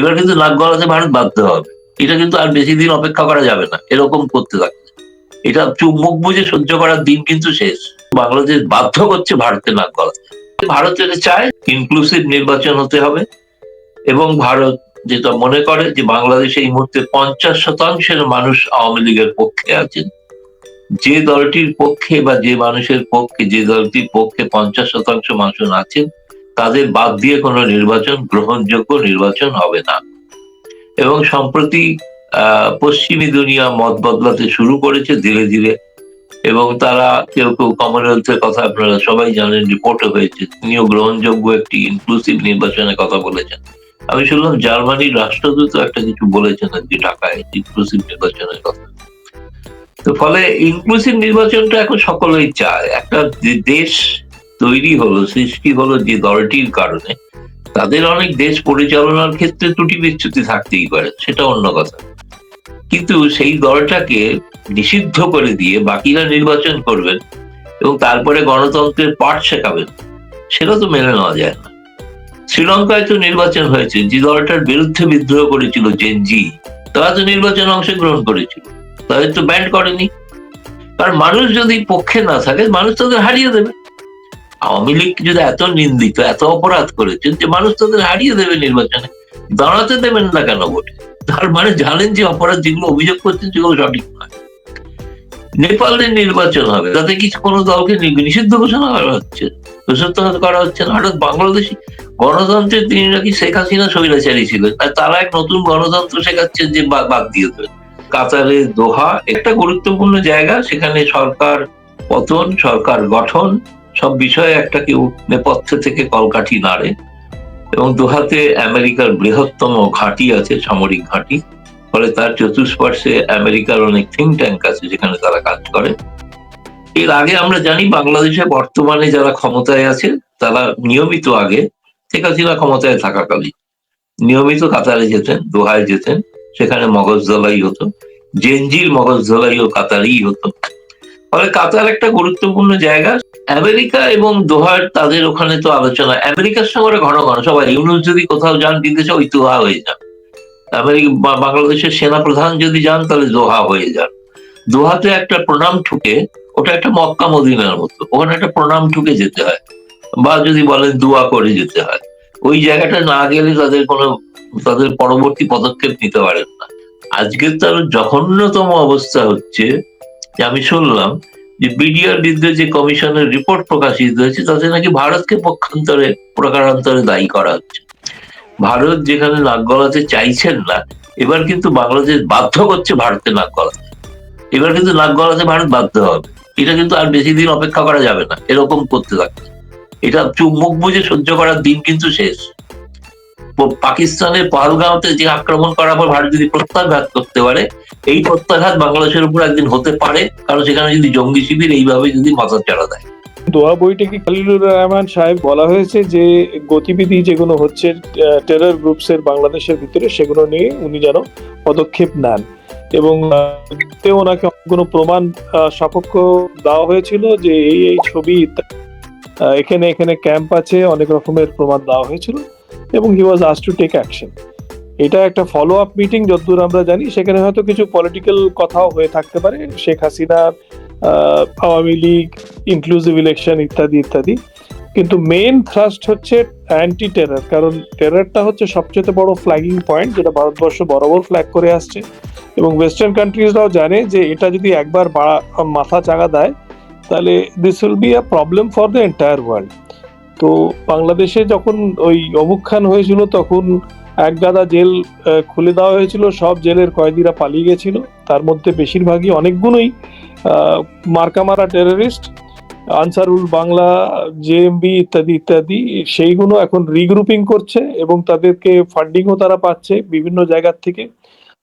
এবার কিন্তু নাক গলাতে ভারত বাধ্য হবে। এটা কিন্তু আর বেশি দিন অপেক্ষা করা যাবে না। এরকম করতে থাকবে। এটা চুপ মুখ বুঝে সহ্য করার দিন কিন্তু শেষ। বাংলাদেশ বাধ্য করছে ভারতের নাক গলাতে। ভারত যেটা চায় ইনক্লুসিভ নির্বাচন হতে হবে। এবং ভারত যেটা মনে করে যে বাংলাদেশে এই মুহূর্তে পঞ্চাশ শতাংশের মানুষ আওয়ামী লীগের পক্ষে আছেন। যে দলটির পক্ষে বা যে মানুষের পক্ষে, যে দলটির পক্ষে পঞ্চাশ শতাংশ মানুষ আছেন তাদের বাদ দিয়ে কোনো নির্বাচন, গ্রহণযোগ্য নির্বাচন হবে না। এবং সম্প্রতি পশ্চিমী দুনিয়া মত বদলাতে শুরু করেছে ধীরে ধীরে। এবং তারা কেউ কেউ কমনওয়েলথের কথা আপনারা সবাই জানেন রিপোর্টও হয়েছে। তিনিও গ্রহণযোগ্য একটি ইনক্লুসিভ নির্বাচনের কথা বলেছেন। আমি শুনলাম জার্মানির রাষ্ট্রদূত একটা কিছু বলেছেন আর কি ঢাকায় ইনক্লুসিভ নির্বাচনের কথা। তো ফলে ইনক্লুসিভ নির্বাচনটা এখন সকলেই চায়। একটা দেশ তৈরি হলো, সৃষ্টি হলো যে দলটির কারণে। তাদের অনেক দেশ পরিচালনার ক্ষেত্রে ত্রুটি বিচ্যুতি থাকতেই পারে, সেটা অন্য কথা। কিন্তু সেই দলটাকে নিষিদ্ধ করে দিয়ে বাকিরা নির্বাচন করবেন এবং তারপরে গণতন্ত্রের পাঠ শেখাবেন, সেটা তো মেনে নেওয়া যায় না। শ্রীলঙ্কায় তো নির্বাচন হয়েছে, যে দলটার বিরুদ্ধে বিদ্রোহ করেছিল জেনজি তারা তো নির্বাচনে অংশগ্রহণ করেছিল, তাদের তো ব্যান্ড করেনি। কারণ মানুষ যদি পক্ষে না থাকে, মানুষ তাদের হারিয়ে দেবে। আওয়ামী লীগ যদি এত নিন্দিত, এত অপরাধ করেছেন যে মানুষ তাদের হারিয়ে দেবে নির্বাচনে। দাঁড়াতে দেবেন না কেন ভোটে? তার মানে জানেন যে অপরাধ যেগুলো অভিযোগ করছেন সেগুলো সঠিক নয়। নেপালের নির্বাচন হবে, তাতে কিছু কোনো দলকে নিষিদ্ধ ঘোষণা করা হচ্ছে? ঘোষণা করা হচ্ছে না। হঠাৎ বাংলাদেশি গণতন্ত্রের তিনি নাকি শেখ হাসিনা স্বৈরাচারী ছিলেন। আর তারা এক নতুন গণতন্ত্র শেখাচ্ছেন যে বাদ দিয়ে দেবেন। কাতারে দোহা, একটা গুরুত্বপূর্ণ জায়গা। সেখানে সরকার পতন, সরকার গঠন সব বিষয়ে একটা কেউ নেপথ্য থেকে কলকাঠি নাড়ে। এবং দোহাতে আমেরিকার বৃহত্তম ঘাঁটি আছে, সামরিক ঘাঁটি। ফলে তার চতুষ্পার্শ্বে আমেরিকার অনেক থিঙ্ক ট্যাঙ্ক আছে যেখানে তারা কাজ করে। এর আগে আমরা জানি বাংলাদেশে বর্তমানে যারা ক্ষমতায় আছে, তারা নিয়মিত আগে শেখ ক্ষমতায় থাকাকালীন। নিয়মিত কাতারে যেতেন, দোহায় যেতেন, সেখানে মগজ ধলাই হতো। জেনজির মগজ ধলাইও কাতারেই হতো। ফলে কাতার একটা গুরুত্বপূর্ণ জায়গা। আমেরিকা এবং দোহার তাদের ওখানে তো আলোচনা। আমেরিকার সঙ্গে ঘন ঘন সবাই। ইউনুস যদি কোথাও যান বিদেশে ওই দোহা হয়ে যান। আমেরিকা বাংলাদেশের সেনা প্রধান যদি যান, তাহলে দোহা হয়ে যান। দোহাতে একটা প্রণাম ঠুকে, ওটা একটা মক্কা মদিনার মতো। ওখানে একটা প্রণাম ঠুকে যেতে হয়। বা যদি বলেন দোয়া করে যেতে হয়। ওই জায়গাটা না গেলে তাদের কোনো, তাদের পরবর্তী পদক্ষেপ নিতে পারেন না। আজকে তার জঘন্যতম অবস্থা হচ্ছে যে আমি শুনলাম যে বিডিআর বিরুদ্ধে যে কমিশনের রিপোর্ট প্রকাশিত হয়েছে, তাতে নাকি ভারতকে পক্ষান্তরে, প্রকারান্তরে দায়ী করা হচ্ছে। ভারত যেখানে নাক গলাতে চাইছেন না, এবার কিন্তু বাংলাদেশ বাধ্য করছে ভারতকে নাক গলাতে। এবার কিন্তু নাক গলাতে ভারত বাধ্য হবে। এটা কিন্তু আর বেশি দিন অপেক্ষা করা যাবে না, এরকম করতে থাকবে। এটা মুখ বুঝে সহ্য করার দিন কিন্তু শেষ। পাকিস্তানের পাহলগাঁওতে যে আক্রমণ করার পর ভারত যদি প্রত্যাঘাত করতে পারে, এই প্রত্যাঘাত বাংলাদেশের উপর একদিন হতে পারে, কারণ সেখানে যদি জঙ্গি শিবির এইভাবে যদি মাথা চাড়া দেয়। দোয়া বইটাকে খালিলুর রহমান সাহেব বলা হয়েছে যে, গতিবিধি যেগুলো হচ্ছে টেরর গ্রুপসের বাংলাদেশের ভিতরে সেগুলো নিয়ে উনি যেন পদক্ষেপ নেন। এবং ওনাকে কোনো প্রমাণ সাপেক্ষ দেওয়া হয়েছিল যে এই এই ছবি এখানে এখানে ক্যাম্প আছে, অনেক রকমের প্রমাণ দেওয়া হয়েছিল। এবং হি ওয়াজ আস টু টেক অ্যাকশন এটা একটা ফলো আপ মিটিং যতদূর আমরা জানি, সেখানে হয়তো কিছু পলিটিক্যাল কথাও হয়ে থাকতে পারে। শেখ হাসিনার আওয়ামী লীগ ইনক্লুসিভ ইলেকশন ইত্যাদি ইত্যাদি। কিন্তু মেন থ্রাস্ট হচ্ছে অ্যান্টি টেরর কারণ টেররটা হচ্ছে সবচেয়ে বড় ফ্ল্যাগিং পয়েন্ট যেটা ভারতবর্ষ বরাবর ফ্ল্যাগ করে আসছে। এবং ওয়েস্টার্ন কান্ট্রিজরাও জানে যে এটা যদি একবার মাথা চাগা দেয়, তাহলে this will be a problem for the entire world তো বাংলাদেশে যখন ওই অভুখ্যান হয়েছিল, তখন এক গাদা জেল খুলে দেওয়া হয়েছিল। সব জেলের কয়েদিরা পালিয়ে গেছিল। তার মধ্যে বেশিরভাগই অনেকগুলোই মার্কামারা টেররিস্ট আনসারুল বাংলা জেএমবি ইত্যাদি ইত্যাদি। সেইগুলো এখন রিগ্রুপিং করছে এবং তাদেরকে ফান্ডিংও তারা পাচ্ছে বিভিন্ন জায়গার থেকে।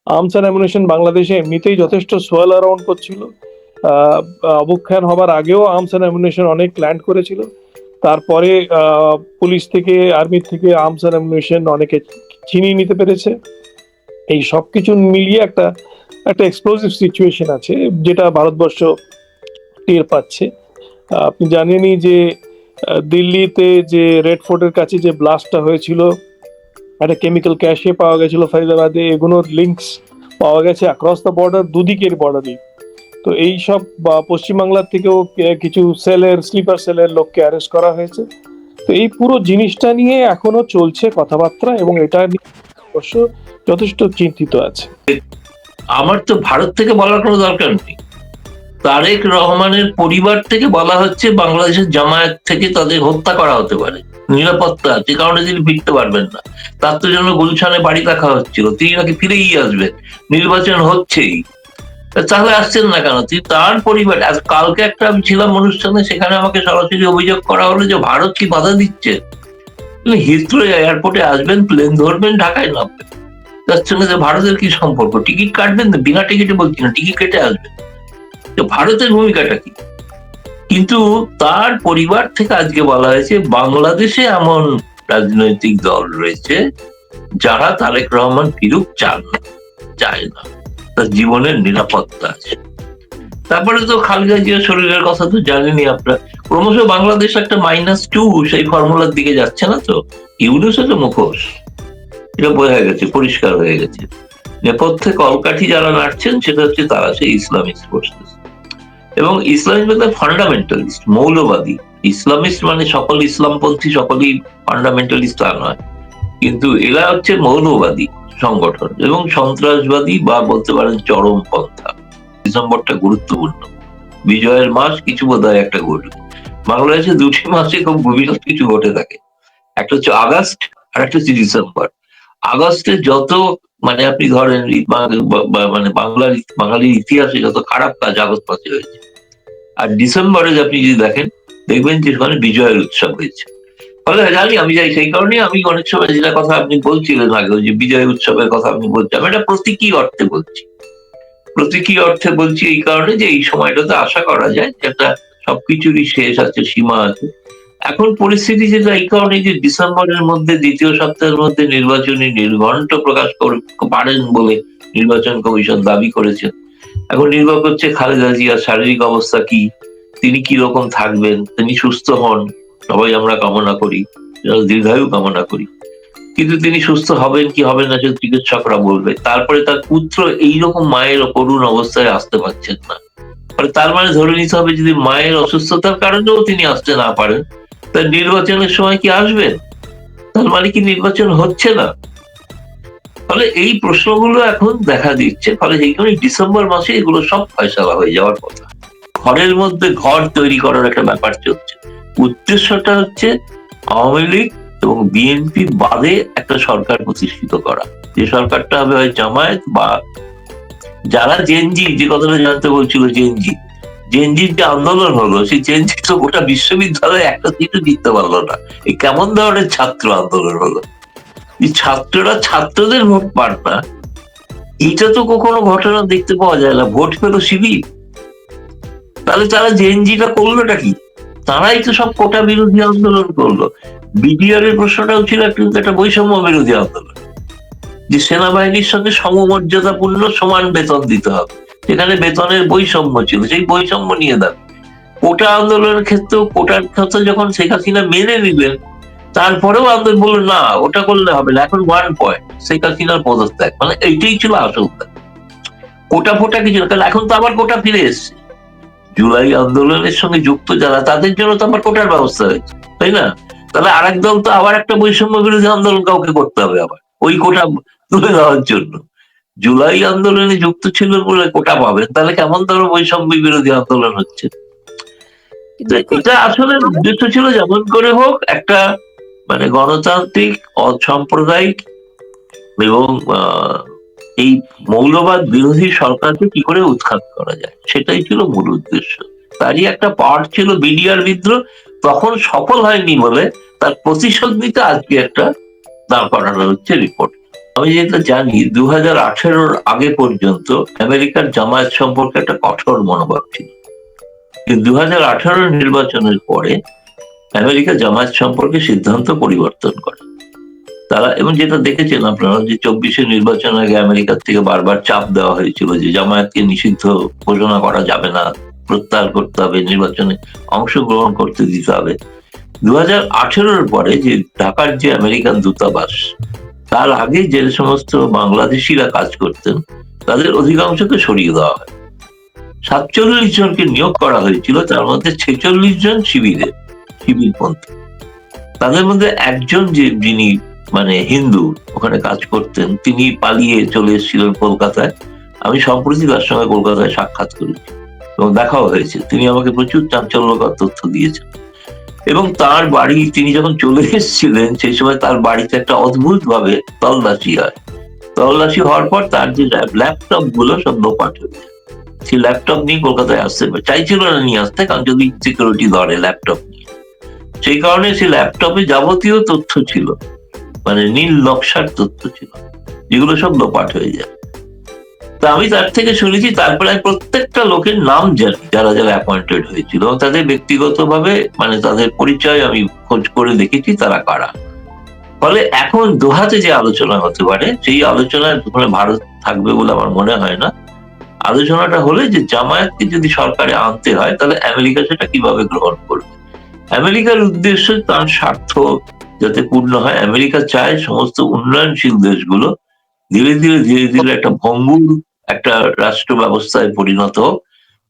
আর্মস অ্যান্ড অ্যামুনেশন বাংলাদেশে এমনিতেই যথেষ্ট সোয়েল অ্যারাউন্ড করছিল। অবক্ষান হবার আগেও আর্মস অ্যান্ড অ্যামুনেশন অনেক ল্যান্ড করেছিল। তারপরে পুলিশ থেকে, আর্মি থেকে আর্মস অ্যান্ড অনেকে ছিনিয়ে নিতে পেরেছে। এই সব কিছু মিলিয়ে একটা একটা এক্সপ্লোসিভ সিচুয়েশন আছে, যেটা ভারতবর্ষ টের পাচ্ছে। আপনি জানেনই যে দিল্লিতে যে রেড ফোর্টের কাছে যে ব্লাস্টটা হয়েছিল, একটা কেমিক্যাল ক্যাশে পাওয়া গেছিল ফরিদাবাদে, এগুলোর লিঙ্কস পাওয়া গেছে অ্যাক্রস দ্য বর্ডার দুদিকের বর্ডারই তো এই সব পশ্চিমবাংলার থেকেও কিছু সেলের, স্লিপার সেলের লোককে অ্যারেস্ট করা হয়েছে। তো এই পুরো জিনিসটা নিয়ে এখনও চলছে কথাবার্তা এবং এটা নিয়ে অবশ্য যথেষ্ট চিন্তিত আছে। আমার তো ভারত থেকে বলার কোনো দরকার নেই। তারেক রহমানের পরিবার থেকে বলা হচ্ছে বাংলাদেশের জামায়াত থেকে তাদের হত্যা করা হতে পারে। নিরাপত্তা আছে কারণে তিনি ফিরতে পারবেন না। তার তো জন্য গুলশানে বাড়ি রাখা হচ্ছিল, তিনি নাকি ফিরেই আসবেন। নির্বাচন হচ্ছেই। তাহলে আসছেন না কেন? তিনি তার পরিবার কালকে একটা আমি ছিলাম অনুষ্ঠানে, সেখানে আমাকে সরাসরি অভিযোগ করা হলো যে ভারত কি বাধা দিচ্ছে। হিথ্রো এয়ারপোর্টে আসবেন, প্লেন ধরবেন, ঢাকায় নামবেন। তার সঙ্গে ভারতের কি সম্পর্ক? টিকিট কাটবেন না? বিনা টিকিটে বলছি না, টিকিট কেটে আসবেন। তো ভারতের ভূমিকাটা কি? কিন্তু তার পরিবার থেকে আজকে বলা হয়েছে, বাংলাদেশে এমন রাজনৈতিক দল রয়েছে যারা তারেক রহমান ফিরুক চান না, চায় না। তার জীবনের নিরাপত্তা আছে। তারপরে তো খালেদা জিয়ার শরীরের কথা তো জানেনই আপনারা। ক্রমশ বাংলাদেশ একটা মাইনাস টু সেই ফর্মুলার দিকে যাচ্ছে না তো? ইউনুস তো মুখোশ। এটা বোঝা গেছে, পরিষ্কার হয়ে গেছে। নেপথ্যে কলকাঠি যারা নাড়ছেন, সেটা হচ্ছে তারা সেই ইসলামিস্ট ফোর্সেস এবং ইসলামিস্ট মানে ফান্ডামেন্টালিস্ট মৌলবাদী। ইসলামিস্ট মানে সকল ইসলামপন্থী, সকলেই ফান্ডামেন্টালিস্ট তা নয়। কিন্তু এরা হচ্ছে মৌলবাদী। সংগঠন এবং সন্ত্রাসবাদী বা বলতে পারেন চরম পন্থা। ডিসেম্বরটা গুরুত্বপূর্ণ। বিজয়ের মাস কিছু বোধ হয় একটা ঘটবে। বাংলাদেশে দুটি মাসে খুব গভীর কিছু ঘটে থাকে। একটা হচ্ছে আগস্ট, আর একটা হচ্ছে ডিসেম্বর। আগস্টে যত মানে আপনি ধরেন মানে বাংলার, বাঙালির ইতিহাসে যত খারাপ কাজ আগস্ট মাসে হয়েছে। আর ডিসেম্বরে আপনি যদি দেখেন, দেখবেন যে ওখানে বিজয়ের উৎসব হয়েছে। ফলে জানি আমি যাই সেই কারণে আমি অনেক সময় যেটা কথা আপনি বলছিলেন আগে যে বিজয় উৎসবের কথা আপনি বলছেন আমি এটা প্রতীকী অর্থে বলছি। প্রতীকী অর্থে বলছি এই কারণে যে এই সময়টাতে আশা করা যায় যে একটা সবকিছুরই শেষ আছে, সীমা আছে। এখন পরিস্থিতি যেটা, এই কারণে যে ডিসেম্বরের মধ্যে, দ্বিতীয় সপ্তাহের মধ্যে নির্বাচনী নির্ঘণ্ট প্রকাশ পারেন বলে নির্বাচন কমিশন দাবি করেছেন এখন নির্ভর করছে খালেদা জিয়ার শারীরিক অবস্থা কি, তিনি কি রকম থাকবেন, তিনি সুস্থ হন সবাই আমরা কামনা করি দীর্ঘায়ু কামনা করি। কিন্তু তিনি সুস্থ হবেন কি হবেন না সেটা চিকিৎসকরা বলবে। তারপরে তার পুত্র এইরকম মায়ের করুণ অবস্থায় আসতে পারছেন না। তার মানে ধরে নিতে হবে যদি মায়ের অসুস্থতার কারণেও তিনি আসতে না পারেন তার নির্বাচনের সময় কি আসবেন তার মানে কি নির্বাচন হচ্ছে না? ফলে এই প্রশ্নগুলো এখন দেখা দিচ্ছে, ফলে এই কারণে ডিসেম্বর মাসে এগুলো সব ফয়সলা হয়ে যাওয়ার কথা। ঘরের মধ্যে ঘর তৈরি করার একটা ব্যাপার চলছে। উদ্দেশ্যটা হচ্ছে আওয়ামী লীগ এবং বিএনপি বাদে একটা সরকার প্রতিষ্ঠিত করা। যে সরকারটা হবে হয় জামায়াত বা যারা জেনজি যে কথাটা জানতে বলছিল জেনজি জেনজির যে আন্দোলন হলো, সেই জেনজি তো গোটা বিশ্ববিদ্যালয়ে একটা সিটও জিততে পারল না। এই কেমন ধরনের ছাত্র আন্দোলন হলো? এই ছাত্ররা ছাত্রদের ভোট পান না। এটা তো কখনো ঘটনা দেখতে পাওয়া যায় না। ভোট পেল শিবির। তাহলে তারা জেনজিটা করলোটা কি? তারাই তো সব কোটা বিরোধী আন্দোলন করল। বিডিআর এর প্রশ্নটাও ছিল কিন্তু একটা বৈষম্য বিরোধী আন্দোলন। যে সেনাবাহিনীর সঙ্গে সমমর্যাদাপূর্ণ সমান বেতন দিতে হবে। যেখানে বেতনের বৈষম্য ছিল, সেই বৈষম্য নিয়ে দাবি কোটা আন্দোলনের ক্ষেত্রেও কোটার ক্ষেত্রে যখন শেখ হাসিনা মেনে নিলেন, তারপরেও আন্দোলন বলল না, ওটা করলে হবে না। এখন ওয়ান পয়েন্ট শেখ হাসিনার পদত্যাগ। মানে এইটাই ছিল আসল। কোটা ফোটা কিছু না কারণ এখন তো আবার কোটা ফিরে এসছে। জুলাই আন্দোলনের সঙ্গে যুক্ত যারা তাদের জন্য তো আবার কোটার ব্যবস্থা হয়েছে তাই না? তাহলে আরেক দল তো আবার একটা বৈষম্য বিরোধী আন্দোলন কাউকে করতে হবে আবার ওই কোটা তুলে দেওয়ার জন্য। জুলাই আন্দোলনে যুক্ত ছিল বলে কোটা পাবেন তাহলে কেমন ধরো বৈষম্য বিরোধী আন্দোলন হচ্ছে? এটা আসলে উদ্দেশ্য ছিল যেমন করে হোক একটা মানে গণতান্ত্রিক অসাম্প্রদায়িক এবং আহ, এই মৌলবাদ বিরোধী সরকারকে কি করে উৎখাত করা যায়? সেটাই ছিল মূল উদ্দেশ্য। তারই একটা পার্ট ছিল বিডিআর বিদ্রোহ। তখন সফল হয়নি বলে তার প্রতিশোধ নিতে আজকে একটা দাঁড় করানো হচ্ছে রিপোর্ট আমি যেটা জানি দু হাজার আগে পর্যন্ত আমেরিকার জামায়াত সম্পর্কে একটা কঠোর মনোভাব ছিল। দু হাজার নির্বাচনের পরে আমেরিকা জামায়াত সম্পর্কে সিদ্ধান্ত পরিবর্তন করে। তারা, এবং যেটা দেখেছেন আপনারা যে চব্বিশে নির্বাচন আগে আমেরিকার থেকে বারবার চাপ দেওয়া হয়েছিল যে জামায়াতকে নিষিদ্ধ ঘোষণা করা যাবে না, প্রত্যাহার করতে হবে, নির্বাচনে অংশগ্রহণ করতে দিতে হবে। দু হাজার আঠেরোর পরে যে ঢাকার যে আমেরিকান দূতাবাস, তার আগে যে সমস্ত বাংলাদেশিরা কাজ করতেন, তাদের অধিকাংশকে সরিয়ে দেওয়া হয়। সাতচল্লিশ জনকে নিয়োগ করা হয়েছিল, তার মধ্যে ছেচল্লিশ জন শিবিরের শিবিরপন্থী। তাদের মধ্যে একজন যে যিনি মানে হিন্দু ওখানে কাজ করতেন, তিনি পালিয়ে চলে এসেছিলেন কলকাতায়। আমি সম্প্রতি তার সঙ্গে কলকাতায় সাক্ষাৎ করেছি এবং দেখাও হয়েছে, তিনি আমাকে প্রচুর চাঞ্চল্যকর তথ্য দিয়েছেন। এবং তার বাড়ি, তিনি যখন চলে এসেছিলেন, সেই সময় তার বাড়িতে একটা অদ্ভুত ভাবে তল্লাশি হয়। তল্লাশি হওয়ার পর তার যে ল্যাপটপগুলো সব লোপাট হয়ে সেই ল্যাপটপ নিয়ে কলকাতায় আসতে চাইছিল না নিয়ে আসতে, কারণ যদি সিকিউরিটি ধরে ল্যাপটপ নিয়ে। সেই কারণে সেই ল্যাপটপে যাবতীয় তথ্য ছিল। মানে নীল নকশার তথ্য ছিল, যেগুলো সব লোপাট হয়ে যায়। তা আমি তার থেকে শুনেছি, তারপরে প্রত্যেকটা লোকের নাম জানি, যারা যারা অ্যাপয়েন্টেড হয়েছিল। এবং তাদের ব্যক্তিগতভাবে মানে তাদের পরিচয় আমি খোঁজ করে দেখেছি তারা কারা। ফলে এখন দোহাতে যে আলোচনা হতে পারে, সেই আলোচনায় ওখানে ভারত থাকবে বলে আমার মনে হয় না। আলোচনাটা হলে যে জামায়াতকে যদি সরকারে আনতে হয়, তাহলে আমেরিকা সেটা কীভাবে গ্রহণ করবে? আমেরিকার উদ্দেশ্য তার স্বার্থ যাতে পূর্ণ হয়। আমেরিকা চায় সমস্ত উন্নয়নশীল দেশগুলো ধীরে ধীরে ধীরে ধীরে একটা ভঙ্গুর একটা রাষ্ট্র ব্যবস্থায় পরিণত হোক।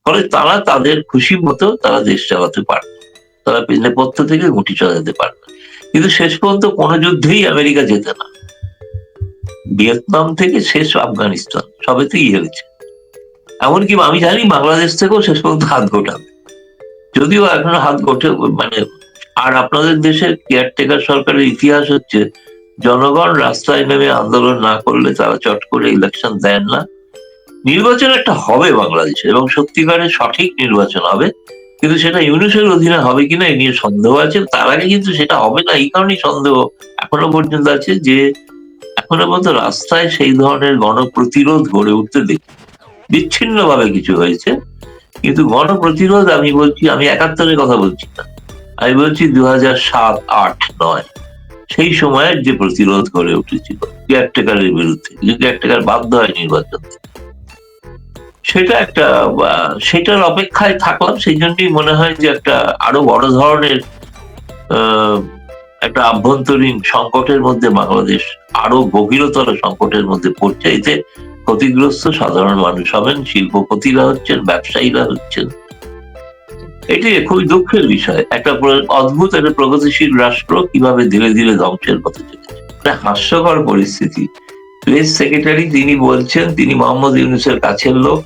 ফলে তারা তাদের খুশি মতো তারা দেশ চালাতে পারবে। তারা নেপথ্য থেকে গুটি চালাতে পারবে। কিন্তু শেষ পর্যন্ত কোনো যুদ্ধেই আমেরিকা যেতে না। ভিয়েতনাম থেকে শেষ আফগানিস্তান সবেতেই হেরেছে এমনকি আমি জানি বাংলাদেশ থেকেও শেষ পর্যন্ত হাত গোটাবে। যদিও এখনও হাত গোটে মানে আর আপনাদের দেশের কেয়ারটেকার সরকারের ইতিহাস হচ্ছে, জনগণ রাস্তায় নেমে আন্দোলন না করলে তারা চট করে ইলেকশন দেন না। নির্বাচন একটা হবে বাংলাদেশে এবং সত্যিকারের সঠিক নির্বাচন হবে, কিন্তু সেটা ইউনিসের অধীনে হবে কিনা এ নিয়ে সন্দেহ আছে, তার আগে কিন্তু সেটা হবে না, এই কারণেই সন্দেহ এখনও পর্যন্ত আছে যে এখনও পর্যন্ত রাস্তায় সেই ধরনের গণপ্রতিরোধ গড়ে উঠতে দেখি বিচ্ছিন্ন ভাবে কিছু হয়েছে, কিন্তু গণপ্রতিরোধ আমি বলছি, আমি একাত্তরের কথা বলছি না। আমি বলছি দু হাজার সাত, আট, নয়। সেই সময়ের যে প্রতিরোধ গড়ে উঠেছিল কেয়ারটেকারের বিরুদ্ধে, যে কেয়ারটেকার বাধ্য হয় নির্বাচন। সেটা একটা সেটার অপেক্ষায় থাকলাম, সেই জন্যই মনে হয় যে একটা আরও বড় ধরনের একটা আভ্যন্তরীণ সংকটের মধ্যে বাংলাদেশ আরও গভীরতর সংকটের মধ্যে পড়ছে। এতে ক্ষতিগ্রস্ত সাধারণ মানুষ হবেন, শিল্পপতিরা হচ্ছেন, ব্যবসায়ীরা হচ্ছেন এটি খুবই দুঃখের বিষয়। একটা অদ্ভুত, একটা প্রগতিশীল রাষ্ট্র কীভাবে ধীরে ধীরে ধ্বংসের পথে চলেছে হাস্যকর পরিস্থিতি। প্রেস সেক্রেটারি তিনি বলছেন, তিনি মোহাম্মদ ইউনুসের কাছের লোক।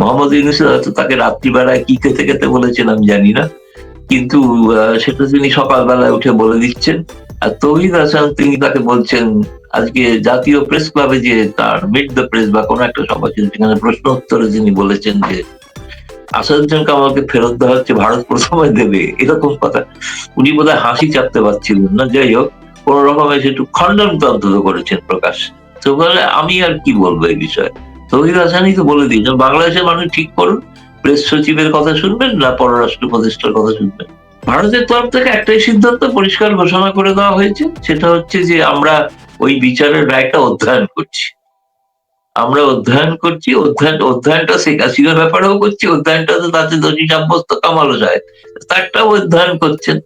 মোহাম্মদ ইউনুস তাকে রাত্রিবেলায় কি খেতে খেতে বলেছেন আমি জানি না। কিন্তু সেটা তিনি সকালবেলায় উঠে বলে দিচ্ছেন। আর তহিদ হাসান, তিনি তাকে বলছেন, আজকে জাতীয় প্রেস ক্লাবে যে তার মিট দ্য প্রেস বা কোনো একটা সভা ছিল সেখানে প্রশ্ন উত্তরে তিনি বলেছেন যে আসাদুজ্জামান কামালকে ফেরত দেওয়া হচ্ছে ভারত প্রথমে দেবে এরকম কথা? উনি বোধহয় হাসি চাপতে পারছিলেন না। যাই হোক, কোন রকম এসে একটু খণ্ডন তো অন্তত করেছেন প্রকাশ। তো বলে, আমি আর কি বলব এই বিষয়ে? তৌহিদ হাসানই তো বলে দিয়েছেন, বাংলাদেশের মানুষ ঠিক করুন, প্রেস সচিবের কথা শুনবেন না পররাষ্ট্র উপদেষ্টার কথা শুনবেন। ভারতের তরফ থেকে একটাই সিদ্ধান্ত পরিষ্কার ঘোষণা করে দেওয়া হয়েছে, সেটা হচ্ছে যে আমরা ওই বিচারের রায়টা অধ্যয়ন করছি। আমরা অধ্যয়ন করছি, অধ্যয়ন, অধ্যয়নটা শেখ হাসিনার ব্যাপারেও করছি, অধ্যয়নটা তো তাতে দোষী সাব্যস্ত কামালো যায়। তারটাও অধ্যয়ন করছেন।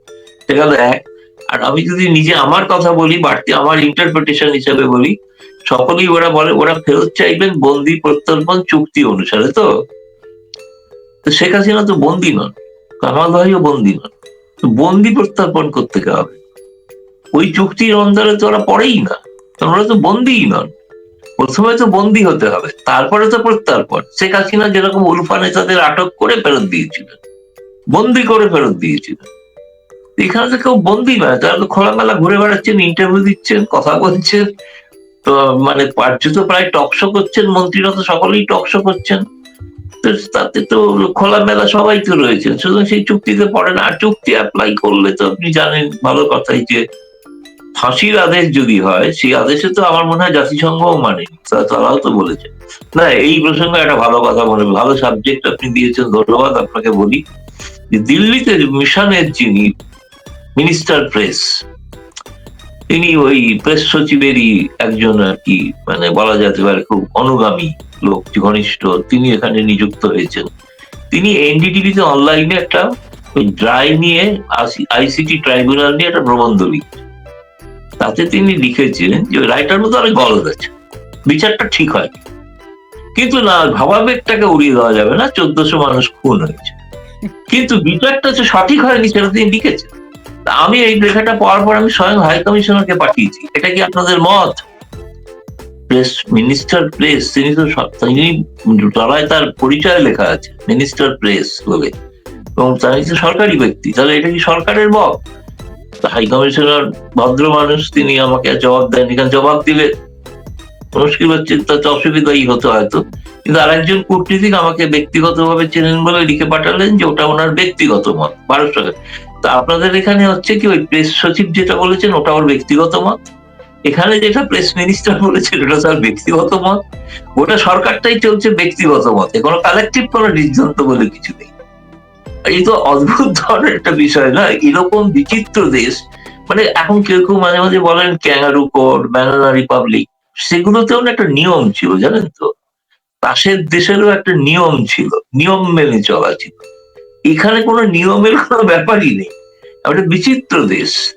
সে গেল এক। আর আমি যদি নিজে আমার কথা বলি, বাড়তি আমার ইন্টারপ্রিটেশন হিসেবে বলি, সকলেই ওরা বলে, ওরা ফেরত চাইবেন বন্দি প্রত্যর্পণ চুক্তি অনুসারে তো? তো শেখ হাসিনা তো বন্দি নন, কামাল ভাইও বন্দি নন। তো বন্দি প্রত্যর্পণ করতে হবে। ওই চুক্তির অন্তরে তো ওরা পড়েই না ওরা তো বন্দিই নন। প্রথমে তো বন্দি হতে হবে, তারপরে তো প্রত্যর্পণ। শেখ হাসিনা যেরকম উলফা নেতাদের আটক করে ফেরত দিয়েছিল, বন্দি করে ফেরত দিয়েছিল। এখানে তো কেউ বন্দি নয়, তারা তো খোলামেলা ঘুরে বেড়াচ্ছেন ইন্টারভিউ দিচ্ছেন, কথা বলছেন, তো মানে কার্যত প্রায় টকশো করছেন, মন্ত্রীরা তো সকলেই টকশো করছেন। তো তাতে তো খোলামেলা সবাই তো রয়েছেন, সুতরাং সেই চুক্তিতে পড়ে না। আর চুক্তি অ্যাপ্লাই করলে তো আপনি জানেন ভালো কথাই যে ফাঁসির আদেশ যদি হয়, সেই আদেশে তো আমার মনে হয় জাতিসংঘ মানেনি তারাও তো বলেছে। না, এই প্রসঙ্গে একটা ভালো কথা মনে, ভালো সাবজেক্ট আপনি দিয়েছেন, ধন্যবাদ আপনাকে বলি। দিল্লিতে মিশনের যিনি মিনিস্টার প্রেস তিনি ওই প্রেস সচিবেরই একজন আর কি মানে বলা যেতে পারে খুব অনুগামী লোক, ঘনিষ্ঠ, তিনি এখানে নিযুক্ত হয়েছেন। তিনি এনডিটিভিতে অনলাইনে একটা ওই ড্রাই নিয়ে আইসিটি ট্রাইব্যুনাল নিয়ে একটা প্রবন্ধ লিখছেন। তাতে তিনি লিখেছিলেন যে রাইটার মতো অনেক গলদ আছে। বিচারটা ঠিক হয়। কিন্তু না, ভাবাবেগটাকে উড়িয়ে দেওয়া যাবে না, চোদ্দশো মানুষ খুন হয়েছে। কিন্তু বিচারটা যে সঠিক হয়নি, সেটা তিনি লিখেছেন। আমি এই লেখাটা পড়ার পর আমি স্বয়ং হাই কমিশনারকে পাঠিয়েছি। এটা কি আপনাদের মত? প্রেস মিনিস্টার প্রেস, তিনি তো তিনি তলায় তার পরিচয় লেখা আছে, মিনিস্টার প্রেস বলে। এবং তিনি তো সরকারি ব্যক্তি। তাহলে এটা কি সরকারের মত? হাই কমিশনার, ভদ্র মানুষ, তিনি আমাকে জবাব দেননি কারণ জবাব দিলে মুশকিল হচ্ছে তাতে অসুবিধাই হতো হয়তো। কিন্তু আরেকজন কূটনীতিক আমাকে ব্যক্তিগতভাবে চেনেন বলে লিখে পাঠালেন যে ওটা ওনার ব্যক্তিগত মত, ভারত সরকার। তা আপনাদের এখানে হচ্ছে কি, ওই প্রেস সচিব যেটা বলেছেন, ওটা ওর ব্যক্তিগত মত। এখানে যেটা প্রেস মিনিস্টার বলেছেন, ওটা তার ব্যক্তিগত মত। ওটা সরকারটাই চলছে ব্যক্তিগত মতে, কোনো কালেকটিভ কোনো সিদ্ধান্ত বলে কিছু নেই। এই তো অদ্ভুত ধরনের একটা বিষয়, না? এরকম বিচিত্র দেশ মানে এখন কেউ কেউ মাঝে মাঝে বলেন ক্যাঙ্গারু কোড, ব্যানানা রিপাবলিক, সেগুলোতেও একটা নিয়ম ছিল, জানেন তো? পাশের দেশেরও একটা নিয়ম ছিল, নিয়ম মেনে চলা ছিল। এখানে কোনো নিয়মের কোনো ব্যাপারই নেই। একটা বিচিত্র দেশ।